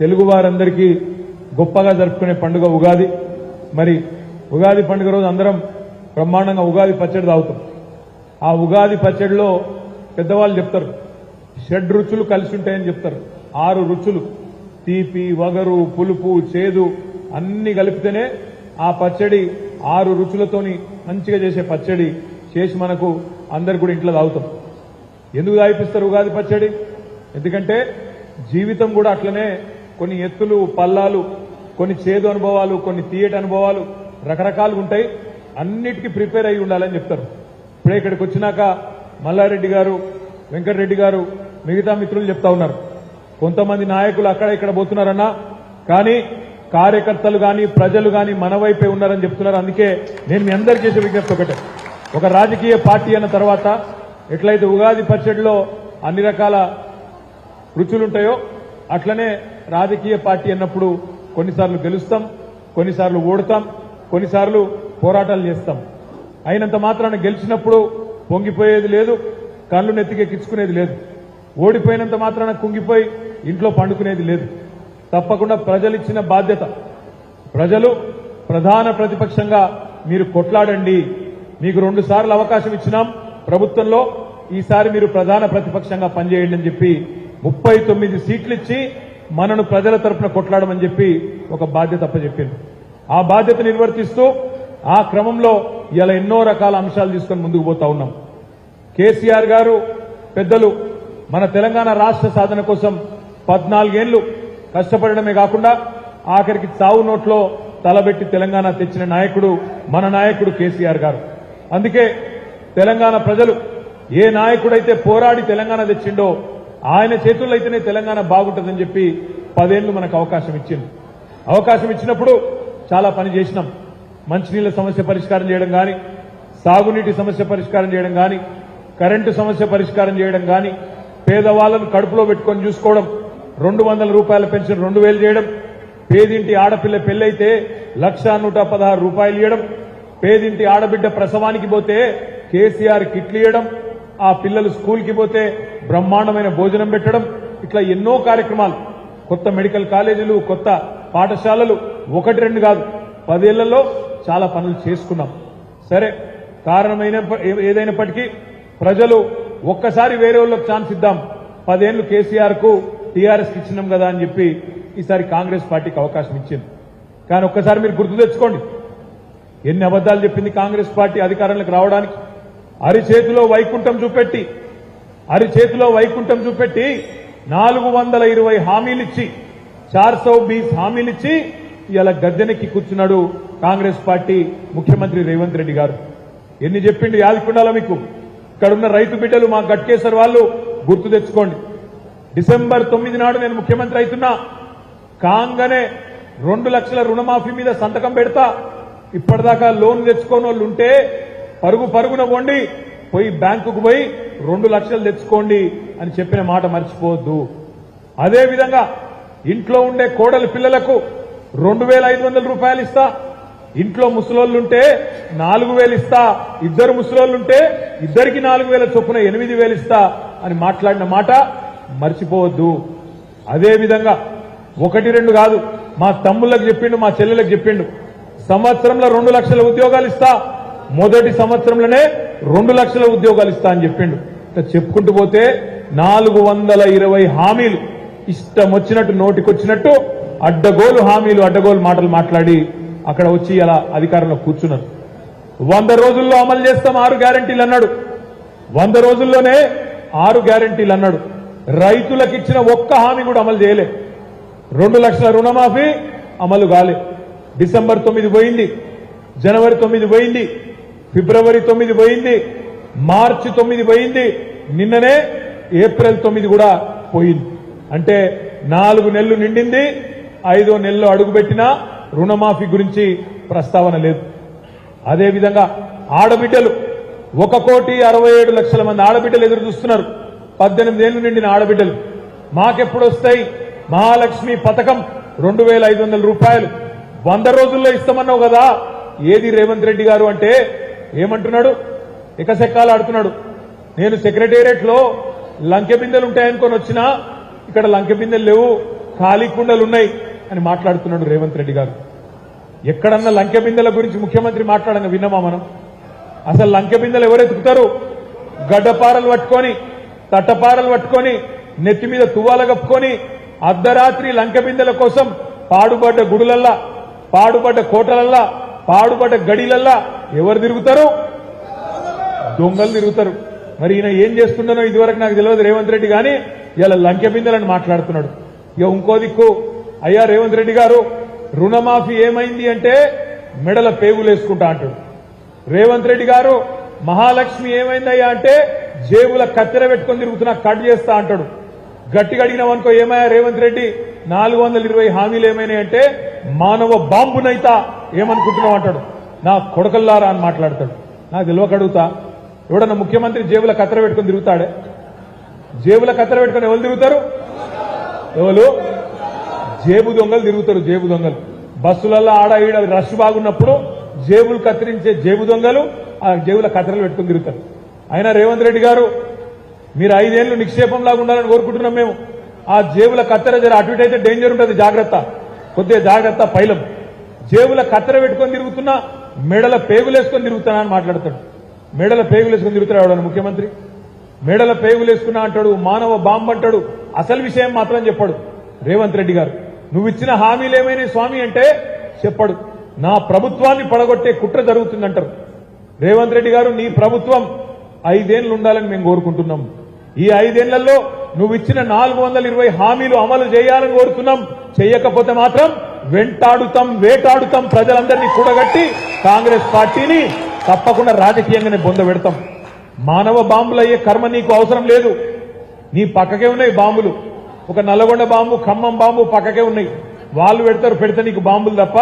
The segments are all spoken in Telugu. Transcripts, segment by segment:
తెలుగు వారందరికీ గొప్పగా జరుపుకునే పండుగ ఉగాది. మరి ఉగాది పండుగ రోజు అందరం బ్రహ్మాండంగా ఉగాది పచ్చడి తాగుతాం. ఆ ఉగాది పచ్చడిలో పెద్దవాళ్ళు చెప్తారు షడ్ రుచులు కలిసి ఉంటాయని చెప్తారు. ఆరు రుచులు తీపి వగరు పులుపు చేదు అన్ని కలిపితేనే ఆ పచ్చడి ఆరు రుచులతోని మంచిగా చేసే పచ్చడి చేసి మనకు అందరు కూడా ఇంట్లో తాగుతాం. ఎందుకు తాగిపిస్తారు ఉగాది పచ్చడి? ఎందుకంటే జీవితం కూడా అట్లనే కొన్ని ఎత్తులు పల్లాలు కొన్ని చేదు అనుభవాలు కొన్ని తీయటి అనుభవాలు రకరకాలు ఉంటాయి. అన్నిటికీ ప్రిపేర్ అయి ఉండాలని చెప్తారు. ఇప్పుడే ఇక్కడికి వచ్చినాక మల్లారెడ్డి గారు వెంకటరెడ్డి గారు మిగతా మిత్రులు చెప్తా ఉన్నారు. కొంతమంది నాయకులు అక్కడ ఇక్కడ పోతున్నారన్నా కానీ కార్యకర్తలు కానీ ప్రజలు కానీ మన వైపే ఉన్నారని చెప్తున్నారు. అందుకే నేను మీ అందరికీ చేసే విజ్ఞప్తి ఒకటే. ఒక రాజకీయ పార్టీ అన్న తర్వాత ఎట్లయితే ఉగాది పచ్చడిలో అన్ని రకాల రుచులుంటాయో అట్లనే రాజకీయ పార్టీ అన్నప్పుడు కొన్నిసార్లు గెలుస్తాం కొన్నిసార్లు ఓడతాం కొన్నిసార్లు పోరాటాలు చేస్తాం. అయినంత మాత్రాన గెలిచినప్పుడు పొంగిపోయేది లేదు కళ్ళు నెత్తికెక్కించుకునేది లేదు. ఓడిపోయినంత మాత్రాన కుంగిపోయి ఇంట్లో పండుకునేది లేదు. తప్పకుండా ప్రజలిచ్చిన బాధ్యత. ప్రజలు ప్రధాన ప్రతిపక్షంగా మీరు కొట్లాడండి. మీకు రెండు సార్లు అవకాశం ఇచ్చినాం ప్రభుత్వంలో. ఈసారి మీరు ప్రధాన ప్రతిపక్షంగా పనిచేయండి అని చెప్పి ముప్పై తొమ్మిది సీట్లు ఇచ్చి మనను ప్రజల తరఫున కొట్లాడమని చెప్పి ఒక బాధ్యత అప్పచెప్పింది ఆ బాధ్యత నిర్వర్తిస్తూ ఆ క్రమంలో ఇలా ఎన్నో రకాల అంశాలు తీసుకొని ముందుకు పోతా ఉన్నాం. కేసీఆర్ గారు పెద్దలు మన తెలంగాణ రాష్ట్ర సాధన కోసం పద్నాలుగేళ్ళు కష్టపడడమే కాకుండా ఆఖరికి చావు నోట్లో తలబెట్టి తెలంగాణ తెచ్చిన నాయకుడు మన నాయకుడు కేసీఆర్ గారు. అందుకే తెలంగాణ ప్రజలు ఏ నాయకుడైతే పోరాడి తెలంగాణ తెచ్చిండో ఆయన చేతుల్లో అయితేనే తెలంగాణ బాగుంటుందని చెప్పి పదేళ్ళు మనకు అవకాశం ఇచ్చింది అవకాశం ఇచ్చినప్పుడు చాలా పని చేసినాం. మంచినీళ్ళ సమస్య పరిష్కారం చేయడం కానీ సాగునీటి సమస్య పరిష్కారం చేయడం కానీ కరెంటు సమస్య పరిష్కారం చేయడం కానీ పేదవాళ్ళను కడుపులో పెట్టుకొని చూసుకోవడం రెండు వందల రూపాయల పెన్షన్ రెండు వేలు చేయడం పేదింటి ఆడపిల్ల పెళ్ళైతే లక్ష నూట పదహారు రూపాయలు ఇవ్వడం పేదింటి ఆడబిడ్డ ప్రసవానికి పోతే కేసీఆర్ కిట్లు ఇవ్వడం ఆ పిల్లలు స్కూల్కి పోతే బ్రహ్మాండమైన భోజనం పెట్టడం ఇట్లా ఎన్నో కార్యక్రమాలు. కొత్త మెడికల్ కాలేజీలు కొత్త పాఠశాలలు ఒకటి రెండు కాదు. పదేళ్ళలో చాలా పనులు చేసుకున్నాం. సరే కారణమైన ఏదైనప్పటికీ ప్రజలు ఒక్కసారి వేరే వాళ్ళకి ఛాన్స్ ఇద్దాం. పదేళ్ళు కేసీఆర్కు టీఆర్ఎస్ ఇచ్చినాం కదా అని చెప్పి ఈసారి కాంగ్రెస్ పార్టీకి అవకాశం ఇచ్చింది. కానీ ఒక్కసారి మీరు గుర్తు తెచ్చుకోండి. ఎన్ని అబద్దాలు చెప్పింది కాంగ్రెస్ పార్టీ అధికారంలోకి రావడానికి? అరిచేతిలో వైకుంఠం చూపెట్టి అరిచేతిలో వైకుంఠం చూపెట్టి నాలుగు వందల ఇరవై హామీలిచ్చి చార్ సౌ బీస్ హామీలిచ్చి ఇలా గద్దెనెక్కి కూర్చున్నాడు కాంగ్రెస్ పార్టీ ముఖ్యమంత్రి రేవంత్ రెడ్డి గారు. ఎన్ని చెప్పిండు యాదకుండాలో మీకు? ఇక్కడున్న రైతు బిడ్డలు మా గట్కేశ్వర్ వాళ్ళు గుర్తు తెచ్చుకోండి. డిసెంబర్ తొమ్మిది నాడు నేను ముఖ్యమంత్రి అవుతున్నా కాంగనే రెండు లక్షల రుణమాఫీ మీద సంతకం పెడతా. ఇప్పటిదాకా లోన్ తెచ్చుకోని వాళ్ళు ఉంటే పరుగు పరుగున వండి పోయి బ్యాంకుకు పోయి రెండు లక్షలు తెచ్చుకోండి అని చెప్పిన మాట మర్చిపోవద్దు. అదేవిధంగా ఇంట్లో ఉండే కోడలి పిల్లలకు రెండు వేల ఐదు వందల రూపాయలు ఇస్తా. ఇంట్లో ముసలోళ్ళుంటే నాలుగు వేలు ఇస్తా. ఇద్దరు ముసలోళ్ళుంటే ఇద్దరికి నాలుగు వేల చొప్పున ఎనిమిది వేలు ఇస్తా అని మాట్లాడిన మాట మర్చిపోవద్దు. అదేవిధంగా ఒకటి రెండు కాదు మా తమ్ముళ్ళకి చెప్పిండు మా చెల్లెలకు చెప్పిండు. సంవత్సరంలో రెండు లక్షల ఉద్యోగాలు ఇస్తా. మొదటి సంవత్సరంలోనే రెండు లక్షల ఉద్యోగాలు ఇస్తా అని చెప్పిండు. చెప్పుకుంటూ పోతే నాలుగు వందల ఇరవై హామీలు ఇష్టం వచ్చినట్టు నోటికొచ్చినట్టు అడ్డగోలు హామీలు అడ్డగోలు మాటలు మాట్లాడి అక్కడ వచ్చి అలా అధికారంలో కూర్చున్నారు. వంద రోజుల్లో అమలు చేస్తాం ఆరు గ్యారంటీలు అన్నాడు. వంద రోజుల్లోనే ఆరు గ్యారంటీలు అన్నాడు. రైతులకు ఇచ్చిన ఒక్క హామీ కూడా అమలు చేయలే. రెండు లక్షల రుణమాఫీ అమలు కాలే. డిసెంబర్ తొమ్మిది పోయింది జనవరి తొమ్మిది పోయింది ఫిబ్రవరి తొమ్మిది పోయింది మార్చి తొమ్మిది పోయింది నిన్ననే ఏప్రిల్ తొమ్మిది కూడా పోయింది. అంటే నాలుగు నెలలు నిండింది ఐదో నెలలో అడుగుపెట్టినా రుణమాఫీ గురించి ప్రస్తావన లేదు. అదేవిధంగా ఆడబిడ్డలు ఒక కోటి అరవై ఏడు లక్షల మంది ఆడబిడ్డలు ఎదురు చూస్తున్నారు. పద్దెనిమిది ఏళ్ళు నిండిన ఆడబిడ్డలు. మాకెప్పుడు వస్తాయి? మహాలక్ష్మి పథకం రెండు వేల ఐదు వందల రూపాయలు. వంద రోజుల్లో ఇస్తామన్నావు కదా? ఏది రేవంత్ రెడ్డి గారు అంటే ఏమంటున్నాడు? ఎకసెక్కాలు ఆడుతున్నాడు. నేను సెక్రటేరియట్లో లంకె బిందెలు ఉంటాయనుకొని వచ్చినా ఇక్కడ లంకె బిందెలు లేవు ఖాళీ కుండలు ఉన్నాయి అని మాట్లాడుతున్నాడు రేవంత్ రెడ్డి గారు. ఎక్కడన్నా లంకె బిందెల గురించి ముఖ్యమంత్రి మాట్లాడంగా విన్నామా మనం? అసలు లంకె బిందెలు ఎవరు గడ్డపారలు పట్టుకొని తట్టపారలు పట్టుకొని నెత్తి మీద తువ్వాల కప్పుకొని అర్ధరాత్రి లంకె బిందెల కోసం పాడుబడ్డ గుడులల్లా పాడుబడ్డ కోటలల్లా పాడుపడ్డ గడిలల్లా ఎవరు తిరుగుతారు? దొంగలు తిరుగుతారు. మరి ఈయన ఏం చేస్తున్నానో ఇదివరకు నాకు తెలియదు రేవంత్ రెడ్డి కానీ ఇలా లంకె బిందెలని మాట్లాడుతున్నాడు. ఇక ఇంకో దిక్కు అయ్యా రేవంత్ రెడ్డి గారు రుణమాఫీ ఏమైంది అంటే మెడల పేగులు వేసుకుంటా అంటాడు. రేవంత్ రెడ్డి గారు మహాలక్ష్మి ఏమైందయ్యా అంటే జేబుల కత్తెర పెట్టుకొని తిరుగుతున్నా కట్ చేస్తా అంటాడు. గట్టిగా అడిగినావనుకో ఏమయ్యా రేవంత్ రెడ్డి నాలుగు వందల ఇరవై హామీలు ఏమైనాయి అంటే మానవ బాంబునైతా ఏమనుకుంటున్నావు అంటాడు. నా కొడకల్లారా అని మాట్లాడతాడు. నాకు తెలియక అడుగుతా ఎవడన్నా ముఖ్యమంత్రి జేబుల కత్తెర పెట్టుకొని తిరుగుతాడే? జేబుల కత్తెర పెట్టుకొని ఎవరు తిరుగుతారు? ఎవరు? జేబు దొంగలు తిరుగుతారు జేబు దొంగలు. బస్సులలో ఆడ ఈడ రష్ బాగున్నప్పుడు జేబులు కత్తిరించే జేబు దొంగలు ఆ జేబుల కత్తెరలు పెట్టుకుని తిరుగుతారు. అయినా రేవంత్ రెడ్డి గారు మీరు ఐదేళ్ళు నిక్షేపంలాగా ఉండాలని కోరుకుంటున్నాం మేము. ఆ జేబుల కత్తెర జర అటు ఇటు అయితే డేంజర్ ఉంటుంది జాగ్రత్త. కొద్దిగా జాగ్రత్త పైలం. జేబుల కత్తెర పెట్టుకొని తిరుగుతున్నా మెడల పేగులేసుకొని తిరుగుతున్నా అని మాట్లాడతాడు. మెడల పేగులేసుకొని తిరుగుతున్నాడు ముఖ్యమంత్రి. మెడల పేగులేసుకున్నా అంటాడు మానవ బాంబు అంటాడు అసలు విషయం మాత్రం చెప్పాడు. రేవంత్ రెడ్డి గారు నువ్వు ఇచ్చిన హామీలు ఏమైనా స్వామి అంటే చెప్పాడు. నా ప్రభుత్వాన్ని పడగొట్టే కుట్ర జరుగుతుందంటారు. రేవంత్ రెడ్డి గారు నీ ప్రభుత్వం ఐదేళ్ళు ఉండాలని మేము కోరుకుంటున్నాం. ఈ ఐదేళ్ళలో నువ్వు ఇచ్చిన నాలుగు వందల ఇరవై హామీలు అమలు చేయాలని కోరుతున్నాం. చేయకపోతే మాత్రం వెంటాడుతాం వేటాడుతాం ప్రజలందరినీ కూడగట్టి కాంగ్రెస్ పార్టీని తప్పకుండా రాజకీయంగానే బొంద పెడతాం. మానవ బాంబులు అయ్యే కర్మ నీకు అవసరం లేదు. నీ పక్కకే ఉన్నాయి బాంబులు. ఒక నల్లగొండ బాంబు ఖమ్మం బాంబు పక్కకే ఉన్నాయి. వాళ్ళు పెడతారు పెడితే నీకు బాంబులు తప్ప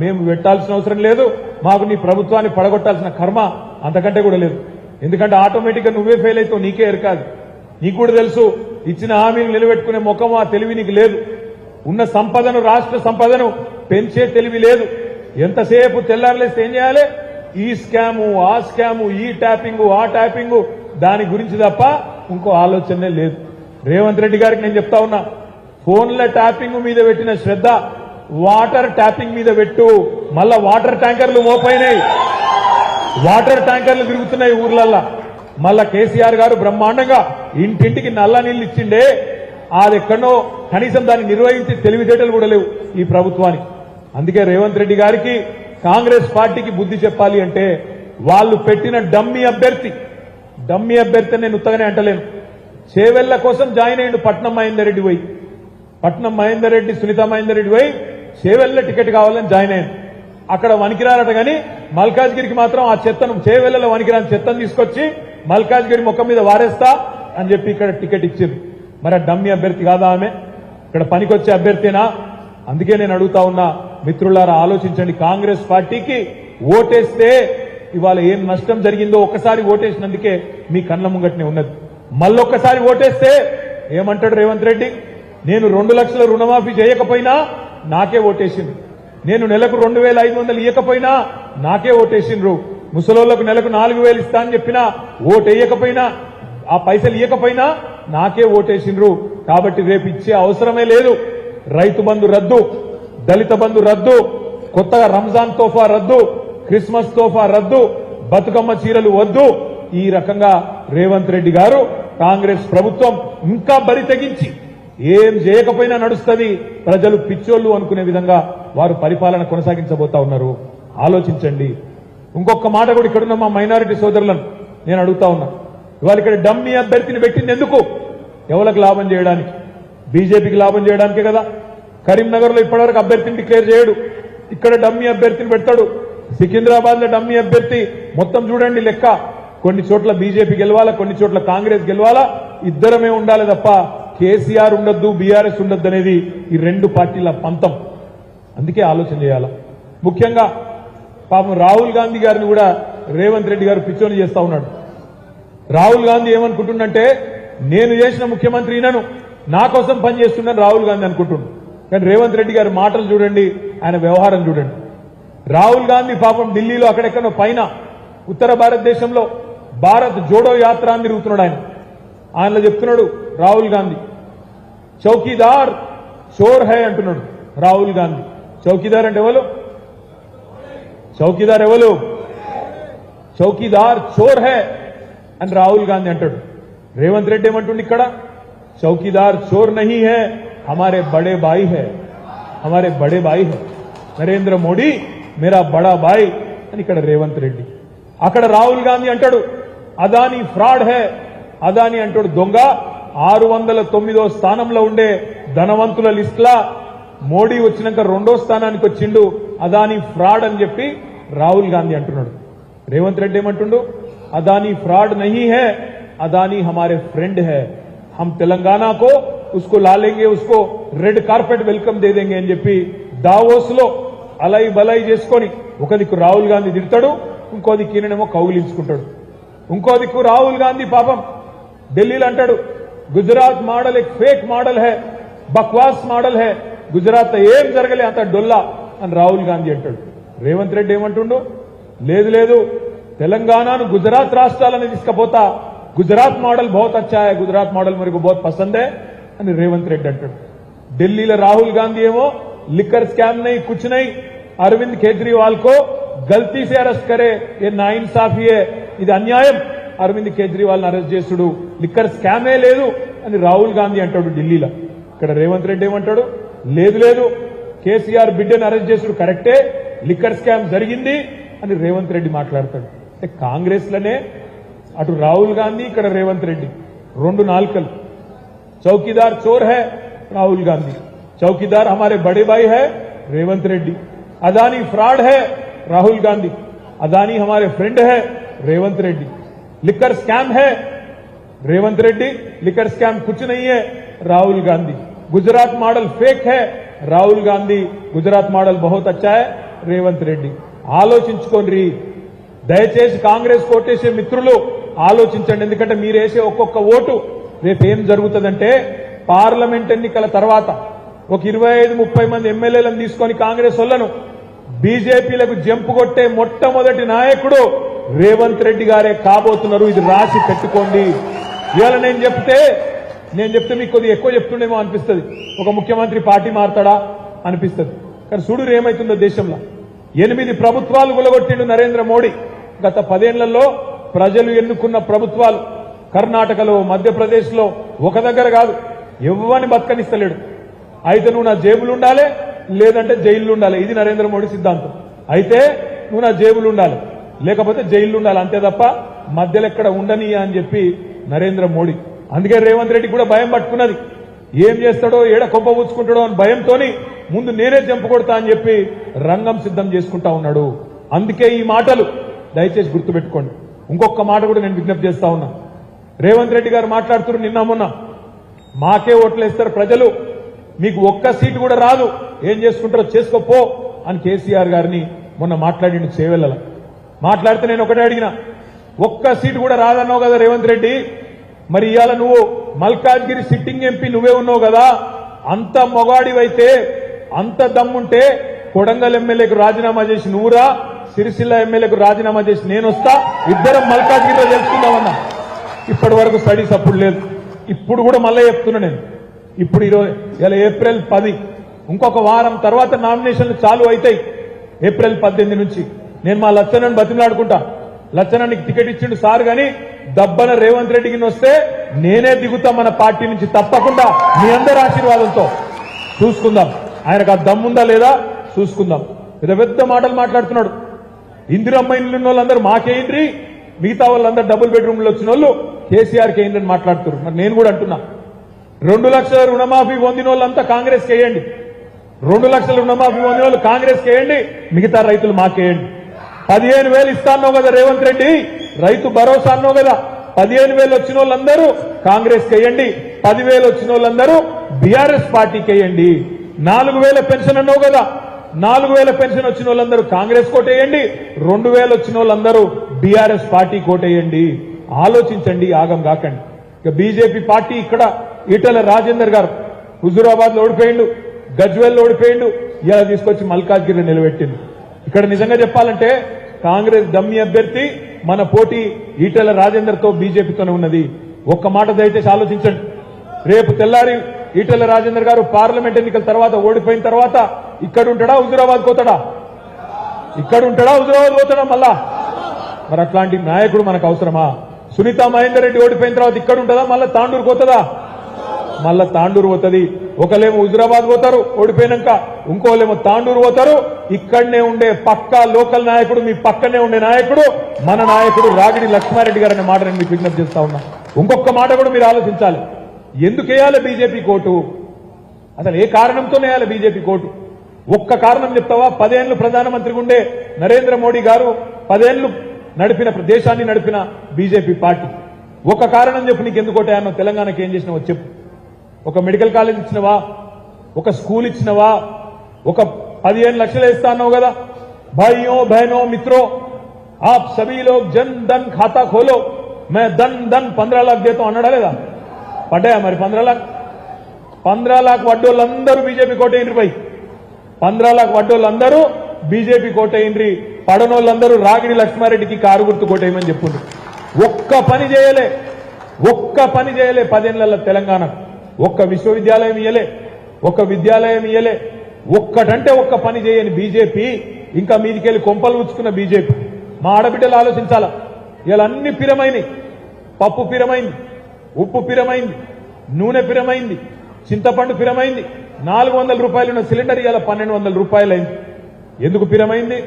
మేము పెట్టాల్సిన అవసరం లేదు. మాకు నీ ప్రభుత్వాన్ని పడగొట్టాల్సిన కర్మ అంతకంటే కూడా లేదు. ఎందుకంటే ఆటోమేటిక్గా నువ్వే ఫెయిల్ అవుతావు నీకే ఎరకాదు నీకు కూడా తెలుసు ఇచ్చిన హామీలు నిలబెట్టుకునే ముఖం ఆ తెలివి నీకు లేదు. ఉన్న సంపదను రాష్ట్ర సంపదను పెంచే తెలివి లేదు. ఎంతసేపు తెల్లారలేస్తే ఏం చేయాలి? ఈ స్కాము ఆ స్కాము ఈ ట్యాపింగ్ ఆ ట్యాపింగ్ దాని గురించి తప్ప ఇంకో ఆలోచనే లేదు. రేవంత్ రెడ్డి గారికి నేను చెప్తా ఉన్నా ఫోన్ల ట్యాపింగ్ మీద పెట్టిన శ్రద్ధ వాటర్ ట్యాపింగ్ మీద పెట్టు. మళ్ళా వాటర్ ట్యాంకర్లు మోపైనాయి. వాటర్ ట్యాంకర్లు తిరుగుతున్నాయి ఊర్లల్లా. మళ్ళా కేసీఆర్ గారు బ్రహ్మాండంగా ఇంటింటికి నల్ల నీళ్ళు ఇచ్చిండే. అది ఎక్కడో కనీసం దాన్ని నిర్వహించి తెలివితేటలు కూడా లేవు ఈ ప్రభుత్వానికి. అందుకే రేవంత్ రెడ్డి గారికి కాంగ్రెస్ పార్టీకి బుద్ధి చెప్పాలి అంటే వాళ్ళు పెట్టిన డమ్మీ అభ్యర్థి డమ్మీ అభ్యర్థి నేను ఉత్తగానే అంటలేను. చేవెళ్ళ కోసం జాయిన్ అయ్యిండు పట్నం మహేందర్ రెడ్డి పోయి. పట్నం మహేందర్ రెడ్డి సునీత మహేందర్ రెడ్డి పోయి చేవెళ్ళ టికెట్ కావాలని జాయిన్ అయ్యాను. అక్కడ వనికిరారట గాని మల్కాజ్గిరికి మాత్రం ఆ చెత్తను చేవెళ్ళలో వనికిరాని చెత్తను తీసుకొచ్చి మల్కాజ్గిరి ముఖం మీద వారేస్తా అని చెప్పి ఇక్కడ టికెట్ ఇచ్చింది. మరి డమ్మి అభ్యర్థి కాదా ఆమె? ఇక్కడ పనికొచ్చే అభ్యర్థినా? అందుకే నేను అడుగుతా ఉన్నా మిత్రులారా ఆలోచించండి. కాంగ్రెస్ పార్టీకి ఓటేస్తే ఇవాళ ఏం నష్టం జరిగిందో ఒక్కసారి ఓటేసినందుకే మీ కళ్ళ ముంగట్నే ఉన్నది. మళ్ళొక్కసారి ఓటేస్తే ఏమంటాడు రేవంత్ రెడ్డి? నేను రెండు లక్షల రుణమాఫీ చేయకపోయినా నాకే ఓటేసింది నేను నెలకు రెండు వేల ఐదు వందలు ఇవ్వకపోయినా నాకే ఓటేసిండ్రు. ముసలోళ్ళకు నెలకు నాలుగు వేలు ఇస్తా అని చెప్పినా ఓటు వేయకపోయినా ఆ పైసలు ఇవ్వకపోయినా నాకే ఓటేసిండ్రు. కాబట్టి రేపు ఇచ్చే అవసరమే లేదు. రైతు బంధు రద్దు దళిత బంధు రద్దు కొత్తగా రంజాన్ తోఫా రద్దు క్రిస్మస్ తోఫా రద్దు బతుకమ్మ చీరలు వద్దు. ఈ రకంగా రేవంత్ రెడ్డి గారు కాంగ్రెస్ ప్రభుత్వం ఇంకా బరి తెగించి ఏం చేయకపోయినా నడుస్తుంది. ప్రజలు పిచ్చోళ్ళు అనుకునే విధంగా వారు పరిపాలన కొనసాగించబోతా ఉన్నారు. ఆలోచించండి. ఇంకొక మాట కూడా ఇక్కడున్న మా మైనారిటీ సోదరులను నేను అడుగుతా ఉన్నా. ఇవాళ ఇక్కడ డమ్మీ అభ్యర్థిని పెట్టింది ఎందుకు? ఎవరికి లాభం చేయడానికి? బీజేపీకి లాభం చేయడానికే కదా. కరీంనగర్లో ఇప్పటివరకు అభ్యర్థిని డిక్లేర్ చేయడు. ఇక్కడ డమ్మీ అభ్యర్థిని పెడతాడు. సికింద్రాబాద్లో డమ్మీ అభ్యర్థి మొత్తం చూడండి లెక్క. కొన్ని చోట్ల బీజేపీ గెలవాలా కొన్ని చోట్ల కాంగ్రెస్ గెలవాలా? ఇద్దరమే ఉండాలి తప్ప కేసీఆర్ ఉండొద్దు బీఆర్ఎస్ ఉండొద్దు అనేది ఈ రెండు పార్టీల పంతం. అందుకే ఆలోచన చేయాల? ముఖ్యంగా పాపం రాహుల్ గాంధీ గారిని కూడా రేవంత్ రెడ్డి గారు పిచ్చోని చేస్తా ఉన్నాడు. రాహుల్ గాంధీ ఏమనుకుంటుండంటే నేను చేసిన ముఖ్యమంత్రి నను నా కోసం పనిచేస్తున్నాను రాహుల్ గాంధీ అనుకుంటుండు. కానీ రేవంత్ రెడ్డి గారి మాటలు చూడండి ఆయన వ్యవహారం చూడండి. రాహుల్ గాంధీ పాపం ఢిల్లీలో అక్కడెక్కడో పైన ఉత్తర భారతదేశంలో భారత్ జోడో యాత్ర అని తిరుగుతున్నాడు ఆయన. ఆయనలో చెప్తున్నాడు రాహుల్ గాంధీ. చౌకీదార్ చోర్ హై అంటున్నాడు రాహుల్ గాంధీ. చౌకీదార్ అంటే ఎవరు? చౌకీదార్ ఎవరు? చౌకీదార్ చోర్ హే అని రాహుల్ గాంధీ అంటాడు. రేవంత్ రెడ్డి ఏమంటుండు ఇక్కడ? చౌకీదార్ చోర్ నహీ హే హమారే బడే బాయి హే. హమారే బడే బాయి హే. నరేంద్ర మోడీ మేరా బడా బాయ్ అని ఇక్కడ రేవంత్ రెడ్డి. అక్కడ రాహుల్ గాంధీ అంటాడు అదాని ఫ్రాడ్ హే. అదాని అంటాడు దొంగ ఆరు వందల తొమ్మిదో స్థానంలో ఉండే ధనవంతుల లిస్ట్లా మోడీ వచ్చినాక రెండో స్థానానికి వచ్చిండు. అదాని ఫ్రాడ్ అని చెప్పి రాహుల్ గాంధీ అంటున్నాడు. రేవంత్ రెడ్డి ఏమంటుండు? అదాని ఫ్రాడ్ నహీ హే అదాని హమారే ఫ్రెండ్ హే. హమ్ తెలంగాణకో ఉస్కో లాలేంగే ఉస్కో రెడ్ కార్పెట్ వెల్కమ్ దేదేంగే అని చెప్పి దావోస్లో అలై బలై చేసుకొని ఒక దిక్కు రాహుల్ గాంధీ తిడతాడు ఇంకో దిక్కు ఈయనేమో కౌగిలించుకుంటాడు ఇంకో దిక్కు రాహుల్ గాంధీ పాపం ఢిల్లీలో అంటాడు గుజరాత్ మోడల్ ఎక్ ఫేక్ మోడల్ హే బక్వాస్ మోడల్ హే గుజరాత్ ఏం జరగలే అంత డొల్లా అని రాహుల్ గాంధీ అంటాడు. రేవంత్ రెడ్డి ఏమంటుండు? లేదు లేదు. తెలంగాణను గుజరాత్ రాష్ట్రాలని తీసుకపోతా. గుజరాత్ మోడల్ బహుత్ అచ్చా గుజరాత్ మోడల్ మరికి బహుత్ పసందే అని రేవంత్ రెడ్డి అంటాడు. ఢిల్లీలో రాహుల్ గాంధీ ఏమో? లిక్కర్ స్కామ్ నై కుచ్ నై అరవింద్ కేజ్రీవాల్ కో గల్తీ సే అరెస్ట్ కరే. ఏ నా ఇన్సాఫీయే ఇది అన్యాయం. అరవింద్ కేజ్రీవాల్ అరెస్ట్ చేసుడు లిక్కర్ స్కామే లేదు అని రాహుల్ గాంధీ అంటాడు ఢిల్లీలో. ఇక్కడ రేవంత్ రెడ్డి ఏమంటాడు? లేదు లేదు. కేసీఆర్ బిడ్డను అరెస్ట్ చేసుడు కరెక్టే లిక్కర్ స్కామ్ జరిగింది అని రేవంత్ రెడ్డి మాట్లాడతాడు అంటే కాంగ్రెస్ లోనే అటు రాహుల్ గాంధీ ఇక్కడ రేవంత్ రెడ్డి రెండు నాలుకలు चौकीदार चोर है राहुल गांधी चौकीदार हमारे बड़े भाई है रेवंत रेड्डी अदानी फ्रॉड है राहुल गांधी अदानी हमारे फ्रेंड है रेवंत रेड्डी लिकर स्कैम है रेवंत रेड्डी लिकर स्कैम कुछ नहीं है राहुल गांधी गुजरात मॉडल फेक है రాహుల్ గాంధీ గుజరాత్ మోడల్ బహుత్ అచ్చా రేవంత్ రెడ్డి. ఆలోచించుకోండి. దయచేసి కాంగ్రెస్ కోటేసే మిత్రులు ఆలోచించండి. ఎందుకంటే మీరు వేసే ఒక్కొక్క ఓటు రేపు ఏం జరుగుతుందంటే పార్లమెంట్ ఎన్నికల తర్వాత ఒక ఇరవై ఐదు ముప్పై మంది ఎమ్మెల్యేలను తీసుకొని కాంగ్రెస్ వల్లను బీజేపీలకు జంపు కొట్టే మొట్టమొదటి నాయకుడు రేవంత్ రెడ్డి గారే కాబోతున్నారు. ఇది రాసి పెట్టుకోండి. ఇవాళ నేను చెప్తే నేను చెప్తే మీకు కొద్దిగా ఎక్కువ చెప్తుండేమో అనిపిస్తుంది. ఒక ముఖ్యమంత్రి పార్టీ మారతాడా? అనిపిస్తుంది. కానీ చూడు ఏమైతుందో దేశంలో. ఎనిమిది ప్రభుత్వాలు గులగొట్టిండు నరేంద్ర మోడీ. గత పదేళ్ళలో ప్రజలు ఎన్నుకున్న ప్రభుత్వాలు కర్ణాటకలో మధ్యప్రదేశ్లో ఒక దగ్గర కాదు. ఎవ్వని బతకనిస్తలేడు. అయితే నువ్వు నా జేబులు ఉండాలి లేదంటే జైలు ఉండాలి. ఇది నరేంద్ర మోడీ సిద్ధాంతం. అయితే నువ్వు నా జేబులు ఉండాలి. లేకపోతే జైలు ఉండాలి. అంతే తప్ప మధ్యలో ఎక్కడ ఉండని అని చెప్పి నరేంద్ర మోడీ అందుకే రేవంత్ రెడ్డి కూడా భయం పట్టుకున్నది. ఏం చేస్తాడో ఏడ కొప్ప పుచ్చుకుంటాడో అని భయంతోని ముందు నేనే జంపు కొడతా అని చెప్పి రంగం సిద్ధం చేసుకుంటా ఉన్నాడు. అందుకే ఈ మాటలు. దయచేసి గుర్తుపెట్టుకోండి. ఇంకొక మాట కూడా నేను విజ్ఞప్తి చేస్తా ఉన్నా. రేవంత్ రెడ్డి గారు మాట్లాడుతున్నారు నిన్న మొన్న. మాకే ఓట్లేస్తారు ప్రజలు. మీకు ఒక్క సీటు కూడా రాదు. ఏం చేసుకుంటారో చేసుకోపో అని కేసీఆర్ గారిని మొన్న మాట్లాడిండు చేవెళ్ళల. మాట్లాడితే నేను ఒకటే అడిగిన. ఒక్క సీటు కూడా రాదన్నావు కదా రేవంత్ రెడ్డి. మరి ఇవాళ నువ్వు మల్కాజ్గిరి సిట్టింగ్ ఎంపీ నువ్వే ఉన్నావు కదా అంత మొగాడివైతే అంత దమ్ముంటే కొడంగల్ ఎమ్మెల్యేకు రాజీనామా చేసి నువ్వురా సిరిసిల్ల ఎమ్మెల్యేకు రాజీనామా చేసి నేను వస్తా ఇద్దరం మల్కాజ్గిరిలో తెలుసుకుందామన్నా ఇప్పటి వరకు స్టడీస్ అప్పుడు లేదు. ఇప్పుడు కూడా మళ్ళీ చెప్తున్నా నేను. ఇప్పుడు ఈరోజు ఇలా ఏప్రిల్ పది ఇంకొక వారం తర్వాత నామినేషన్లు చాలు అవుతాయి ఏప్రిల్ పద్దెనిమిది నుంచి. నేను మా లచ్చనని బతిమలాడుకుంటా. లచ్చనానికి టికెట్ ఇచ్చిండు సార్ గాని దబ్బన రేవంత్ రెడ్డికి వస్తే నేనే దిగుతా మన పార్టీ నుంచి తప్పకుండా మీ అందరి ఆశీర్వాదంతో. చూసుకుందాం. ఆయనకు ఆ దమ్ముందా లేదా? చూసుకుందాం. పెద్ద పెద్ద మాటలు మాట్లాడుతున్నాడు. ఇందిరమ్మ ఇల్లు ఉన్న వాళ్ళందరూ మాకేంద్రి మిగతా వాళ్ళందరూ డబుల్ బెడ్రూమ్లు వచ్చిన వాళ్ళు కేసీఆర్కి ఏంటని మాట్లాడుతున్నారు. మరి నేను కూడా అంటున్నా. రెండు లక్షల రుణమాఫీ పొందిన వాళ్ళంతా కాంగ్రెస్ వేయండి. రెండు లక్షల రుణమాఫీ పొందిన వాళ్ళు కాంగ్రెస్ వేయండి. మిగతా రైతులు మాకేయండి పదిహేను వేలు ఇస్తాన్నావు కదా రేవంత్ రెడ్డి. రైతు భరోసా అన్నావు కదా. పదిహేను వేలు వచ్చిన వాళ్ళందరూ కాంగ్రెస్ వేయండి. పదివేలు వచ్చిన వాళ్ళందరూ బీఆర్ఎస్ పార్టీకి వేయండి. నాలుగు వేల పెన్షన్ అన్నావు కదా. నాలుగు వేల పెన్షన్ వచ్చిన వాళ్ళందరూ కాంగ్రెస్ కోటేయండి రెండు వేలు వచ్చిన వాళ్ళందరూ బీఆర్ఎస్ పార్టీ కోటేయండి ఆలోచించండి ఆగం కాకండి. ఇక బీజేపీ పార్టీ ఇక్కడ ఈటల రాజేందర్ గారు హుజూరాబాద్లో ఓడిపోయిండు గజ్వేల్లో ఓడిపోయిండు ఇలా తీసుకొచ్చి మల్కాజ్గిరి నిలబెట్టిండు. ఇక్కడ నిజంగా చెప్పాలంటే కాంగ్రెస్ డమ్మి అభ్యర్థి మన పోటీ ఈటెల రాజేందర్తో బీజేపీతోనే ఉన్నది. ఒక్క మాట దయచేసి ఆలోచించండి. రేపు తెల్లారి ఈటెల రాజేందర్ గారు పార్లమెంట్ ఎన్నికల తర్వాత ఓడిపోయిన తర్వాత ఇక్కడ ఉంటాడా హుజురాబాద్ పోతాడా? ఇక్కడ ఉంటాడా హుజురాబాద్ పోతాడా మళ్ళా? మరి అట్లాంటి నాయకుడు మనకు అవసరమా? సునీత మహేందర్ రెడ్డి ఓడిపోయిన తర్వాత ఇక్కడ ఉంటుందా మళ్ళా తాండూరు పోతుందా మళ్ళా తాండూరు పోతుంది. ఒకలేమో హుజురాబాద్ పోతారు ఓడిపోయినాక ఇంకోలేమో తాండూరు పోతారు. ఇక్కడనే ఉండే పక్కా లోకల్ నాయకుడు మీ పక్కనే ఉండే నాయకుడు మన నాయకుడు రాగిడి లక్ష్మారెడ్డి గారు అనే మాట నేను మీకు విజ్ఞప్తి చేస్తా ఉన్నా. ఇంకొక మాట కూడా మీరు ఆలోచించాలి. ఎందుకు వేయాలి బీజేపీ కోటు? అసలు ఏ కారణంతో వేయాలి బీజేపీ కోటు? ఒక్క కారణం చెప్తావా? పదేళ్ళు ప్రధానమంత్రిగా ఉండే నరేంద్ర మోడీ గారు పదేళ్ళు నడిపిన దేశాన్ని నడిపిన బీజేపీ పార్టీ. ఒక కారణం చెప్పు నీకు ఎందుకు తెలంగాణకి ఏం చేసినావో చెప్పు. ఒక మెడికల్ కాలేజ్ ఇచ్చినవా? ఒక స్కూల్ ఇచ్చినవా? ఒక పదిహేను లక్షలు ఇస్తా అన్నావు కదా? భయో బహనో మిత్రో ఆప్ సభీ జన్ ధన్ ఖాతా ఖోలో. మే ధన్ ధన్ పంద్రా లాక్ దేతం అన్నాడా లేదా? పడ్డాయా మరి పంద్రా లాక్? పంద్రా లాక్ వడ్డోళ్ళందరూ బీజేపీ కోటేయండి పై పంద్రా లాక్ వడ్డోళ్ళందరూ బీజేపీ కోటేయండి పడనోళ్ళందరూ రాగిడి లక్ష్మారెడ్డికి కారు గుర్తు కోటేయమని చెప్పుండ్రు. ఒక్క పని చేయలే. ఒక్క పని చేయలే పదేళ్ళ తెలంగాణ. ఒక్క విశ్వవిద్యాలయం ఇయ్యలే ఒక్క విద్యాలయం ఇయ్యలే. ఒక్కటంటే ఒక్క పని చేయని బీజేపీ ఇంకా మీదికెళ్ళి కొంపలు ఉంచుకున్న బీజేపీ. మా ఆడబిడ్డలు ఆలోచించాలా? ఇలా అన్ని పిరమైనవి పప్పు పిరమైంది ఉప్పు పిరమైంది నూనె పిరమైంది చింతపండు పిరమైంది. నాలుగు వందల రూపాయలు ఉన్న సిలిండర్ ఇవాళ పన్నెండు వందల రూపాయలైంది. ఎందుకు పిరమైంది?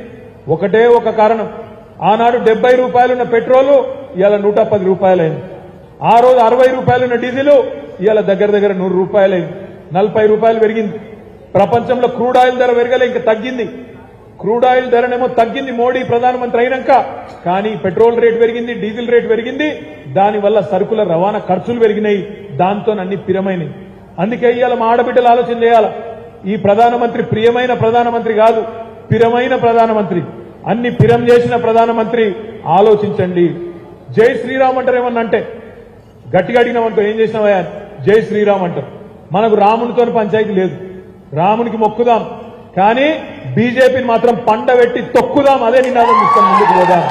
ఒకటే ఒక కారణం. ఆనాడు డెబ్బై రూపాయలున్న పెట్రోలు ఇవాళ నూట పది రూపాయలైంది. ఆ రోజు అరవై రూపాయలున్న డీజిల్ ఇవాళ దగ్గర దగ్గర నూరు రూపాయలు. నలభై రూపాయలు పెరిగింది. ప్రపంచంలో క్రూడ్ ఆయిల్ ధర పెరగలే ఇంకా తగ్గింది. క్రూడ్ ఆయిల్ ధరనేమో తగ్గింది మోడీ ప్రధానమంత్రి అయినాక. కానీ పెట్రోల్ రేట్ పెరిగింది డీజిల్ రేట్ పెరిగింది. దానివల్ల సరుకుల రవాణా ఖర్చులు పెరిగినాయి. దాంతో అన్ని స్థిరమైనవి అందుకే ఇవాళ మా ఆడబిడ్డలు ఆలోచన చేయాల. ఈ ప్రధానమంత్రి ప్రియమైన ప్రధానమంత్రి కాదు స్థిరమైన ప్రధానమంత్రి. అన్ని పిరం చేసిన ప్రధానమంత్రి ఆలోచించండి. జై శ్రీరామ్ అంటారు ఏమన్నా అంటే గట్టిగా అడిగినామంటూ ఏం చేసినావయ్యా? జై శ్రీరామ్ అంటారు. మనకు రామునితో పంచాయతీ లేదు. రామునికి మొక్కుదాం. కానీ బీజేపీని మాత్రం పండబెట్టి తొక్కుదాం. అదే నినాదం ఇస్తాం ముందుకు పోదాం.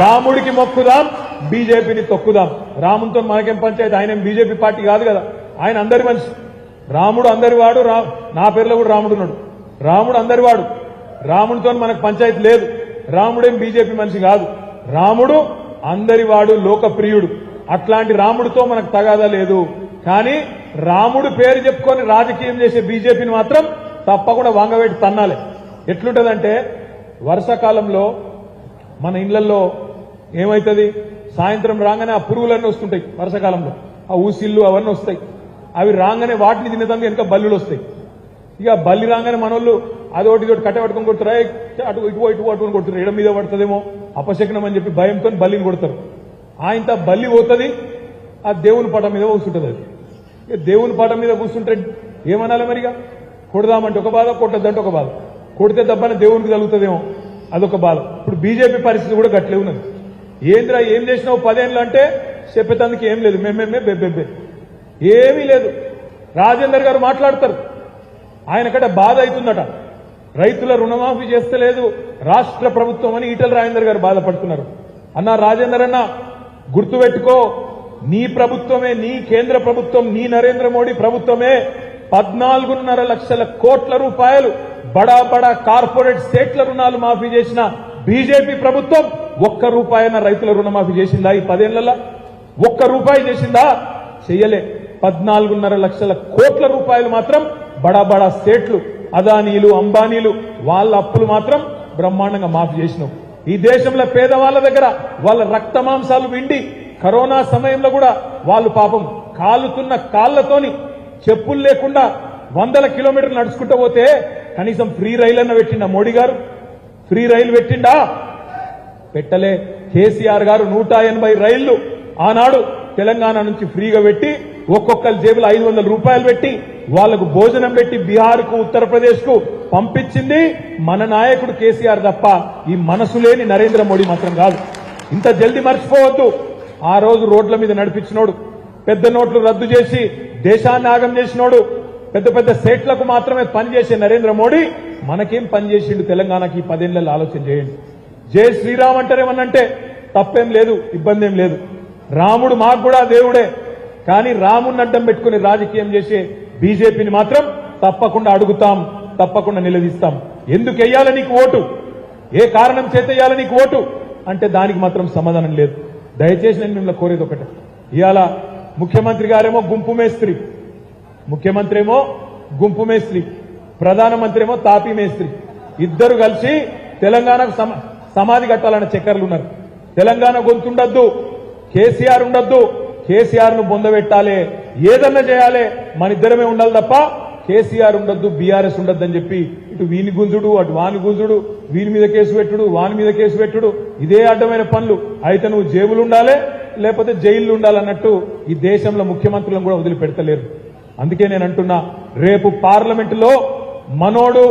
రాముడికి మొక్కుదాం బీజేపీని తొక్కుదాం. రామునితో మనకేం పంచాయతీ? ఆయన బీజేపీ పార్టీ కాదు కదా. ఆయన అందరి మనిషి. రాముడు అందరి వాడు రా నా పేరులో కూడా రాముడు ఉన్నాడు. రాముడు అందరి వాడు. రాముడితో మనకు పంచాయతీ లేదు. రాముడేం బీజేపీ మనిషి కాదు. రాముడు అందరి వాడు లోకప్రియుడు. అట్లాంటి రాముడితో మనకు తగాదా లేదు. కానీ రాముడు పేరు చెప్పుకొని రాజకీయం చేసే బీజేపీని మాత్రం తప్పకుండా వంగవేటి తన్నాలి. ఎట్లుంటదంటే వర్షాకాలంలో మన ఇళ్ళలో ఏమవుతుంది సాయంత్రం రాగానే ఆ పురుగులన్నీ వస్తుంటాయి వర్షాకాలంలో ఆ ఊసిళ్ళు అవన్నీ వస్తాయి. అవి రాగానే వాటిని తినేదానికి వెనక బల్లులు వస్తాయి. ఇక బల్లి రాగానే మనోళ్ళు అదొకటి ఇదొకటి కట్ట పట్టుకొని కొడుతారు. అటు ఇటు ఇటు పట్టుకొని కొడుతారు. ఎడం మీద పడుతుందేమో అపశకనం అని చెప్పి భయంతో బల్లిని కొడతారు. ఆయనతో బల్లి పోతుంది ఆ దేవుని పటం మీద కూర్చుంటుంది అది. దేవుని పటం మీద కూర్చుంటే ఏమనాలి మరిగా? కొడదామంటే ఒక బాధ కొట్టద్దంటే ఒక బాధ. కొడితే తప్పని దేవునికి తగులుతుందేమో అదొక బాధ. ఇప్పుడు బీజేపీ పరిస్థితి కూడా గట్లే ఉన్నది. ఏంద్రా ఏం చేసినావు పదేళ్ళు అంటే చెప్పేందుకు ఏం లేదు. మేమేమే బెబ్బెబ్బే ఏమీ లేదు. రాజేందర్ గారు మాట్లాడతారు. ఆయనకట బాధ అవుతుందట. రైతుల రుణమాఫీ చేస్తలేదు. రాష్ట్ర ప్రభుత్వం అని ఈటల రాజేందర్ గారు బాధపడుతున్నారు. అన్న రాజేందర్ అన్న గుర్తుపెట్టుకో. నీ ప్రభుత్వమే నీ కేంద్ర ప్రభుత్వం నీ నరేంద్ర మోడీ ప్రభుత్వమే పద్నాలుగున్నర లక్షల కోట్ల రూపాయలు బడా బడా కార్పొరేట్ స్టేట్ల రుణాలు మాఫీ చేసిన బీజేపీ ప్రభుత్వం ఒక్క రూపాయన రైతుల రుణమాఫీ చేసిందా ఈ పదేళ్ళలో? ఒక్క రూపాయి చేసిందా? చెయ్యలే. పద్నాలుగున్నర లక్షల కోట్ల రూపాయలు మాత్రం బడా బడా స్టేట్లు అదానీలు అంబానీలు వాళ్ళ అప్పులు మాత్రం బ్రహ్మాండంగా మాఫీ చేసినాం. ఈ దేశంలో పేదవాళ్ళ దగ్గర వాళ్ళ రక్త మాంసాలు విండి కరోనా సమయంలో కూడా వాళ్ళు పాపం కాలుతున్న కాళ్ళతోని చెప్పులు లేకుండా వందల కిలోమీటర్లు నడుచుకుంటూ పోతే కనీసం ఫ్రీ రైలు అన్న పెట్టిండా మోడీ గారు? ఫ్రీ రైలు పెట్టిండా? పెట్టలే. కేసీఆర్ గారు నూట ఎనభై రైళ్ళు ఆనాడు తెలంగాణ నుంచి ఫ్రీగా పెట్టి ఒక్కొక్కరి జేబులో ఐదు వందల రూపాయలు పెట్టి వాళ్ళకు భోజనం పెట్టి బీహార్కు ఉత్తరప్రదేశ్కు పంపించింది మన నాయకుడు కేసీఆర్ తప్ప ఈ మనసు లేని నరేంద్ర మోడీ మాత్రం కాదు. ఇంత జల్దీ మర్చిపోవద్దు. ఆ రోజు రోడ్ల మీద నడిపించినోడు పెద్ద నోట్లు రద్దు చేసి దేశాన్ని ఆగం చేసినోడు పెద్ద పెద్ద సేట్లకు మాత్రమే పనిచేసే నరేంద్ర మోడీ మనకేం పనిచేసిండు తెలంగాణకి ఈ పదేళ్ళలో ఆలోచన చేయండి. జై శ్రీరామ్ అంటారేమన్నంటే తప్పేం లేదు ఇబ్బంది ఏం లేదు. రాముడు మాకు కూడా దేవుడే కానీ రాముడిని అడ్డం పెట్టుకుని రాజకీయం చేసే బీజేపీని మాత్రం తప్పకుండా అడుగుతాం తప్పకుండా నిలదీస్తాం. ఎందుకు వెయ్యాలి నీకు ఓటు? ఏ కారణం చేత నీకు ఓటు? అంటే దానికి మాత్రం సమాధానం లేదు. దయచేసి నేను మిమ్మల్ని కోరేది ఒకటే. ఇవాళ ముఖ్యమంత్రి గారేమో గుంపు మేస్త్రి. ముఖ్యమంత్రి ఏమో గుంపు మేస్త్రి. ప్రధానమంత్రి ఏమో తాపీ మేస్త్రి. ఇద్దరు కలిసి తెలంగాణకు సమాధి కట్టాలన్న చక్కర్లు ఉన్నారు. తెలంగాణ గొంతుండద్దు కేసీఆర్ ఉండద్దు. కేసీఆర్ను బొందబెట్టాలి ఏదన్నా చేయాలి మన ఇద్దరమే ఉండాలి తప్ప కేసీఆర్ ఉండద్దు బీఆర్ఎస్ ఉండద్దు అని చెప్పి ఇటు వీని గుంజుడు అటు వాని గుంజుడు వీని మీద కేసు పెట్టుడు వాని మీద కేసు పెట్టుడు ఇదే అడ్డమైన పనులు. అయితే నువ్వు జేబులు ఉండాలి లేకపోతే జైళ్ళు ఉండాలన్నట్టు ఈ దేశంలో ముఖ్యమంత్రులను కూడా వదిలిపెడతలేరు. అందుకే నేను అంటున్నా రేపు పార్లమెంటులో మనోడు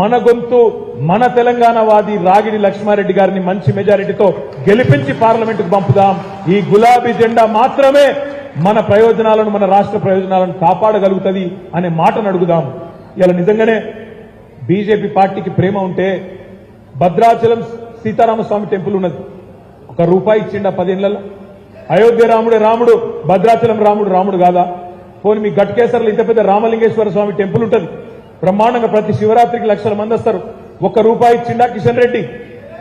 మన గొంతు మన తెలంగాణవాది రాగిడి లక్ష్మారెడ్డి గారిని మంచి మెజారిటీతో గెలిపించి పార్లమెంటుకు పంపుదాం. ఈ గులాబీ జెండా మాత్రమే మన ప్రయోజనాలను మన రాష్ట్ర ప్రయోజనాలను కాపాడగలుగుతుంది అనే మాటను అడుగుదాం. ఇలా నిజంగానే బీజేపీ పార్టీకి ప్రేమ ఉంటే భద్రాచలం సీతారామస్వామి టెంపుల్ ఉన్నది. ఒక రూపాయి ఇచ్చిండ పదేళ్ళలో అయోధ్య రాముడు రాముడు భద్రాచలం రాముడు రాముడు కాదా? పోనీ మీ గట్కేసర్లో ఇంత పెద్ద రామలింగేశ్వర స్వామి టెంపుల్ ఉంటుంది. బ్రహ్మాండంగా ప్రతి శివరాత్రికి లక్షల మంది వస్తారు. ఒక రూపాయి ఇచ్చిందా కిషన్ రెడ్డి?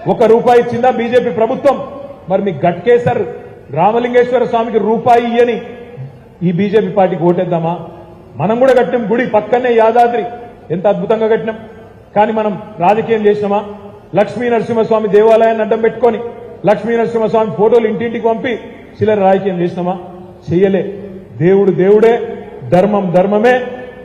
ఒక రూపాయి ఇచ్చిందా బీజేపీ ప్రభుత్వం? మరి మీ గట్కేసర్ రామలింగేశ్వర స్వామికి రూపాయి ఇయ్యని ఈ బీజేపీ పార్టీకి ఓటేద్దామా? మనం కూడా కట్టినాం గుడి పక్కనే యాదాద్రి. ఎంత అద్భుతంగా కట్టినాం. కానీ మనం రాజకీయం చేసినామా? లక్ష్మీ నరసింహస్వామి దేవాలయాన్ని అడ్డం పెట్టుకొని లక్ష్మీ నరసింహస్వామి ఫోటోలు ఇంటింటికి పంపి చిల్లర రాజకీయం చేసినామా? చెయ్యలే. దేవుడు దేవుడే ధర్మం ధర్మమే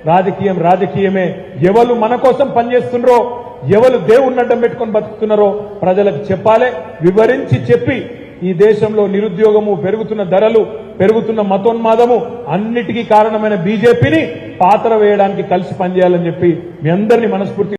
రాజకీయం రాజకీయమే. ఎవరు మన కోసం పనిచేస్తున్నారో ఎవరు దేవుడిని అడ్డం పెట్టుకొని బతుకుతున్నారో ప్రజలకు చెప్పాలి వివరించి చెప్పి ఈ దేశంలో నిరుద్యోగము పెరుగుతున్న ధరలు పెరుగుతున్న మతోన్మాదము అన్నిటికీ కారణమైన బీజేపీని పాత్ర వేయడానికి కలిసి పనిచేయాలని చెప్పి మీ అందరినీ మనస్ఫూర్తి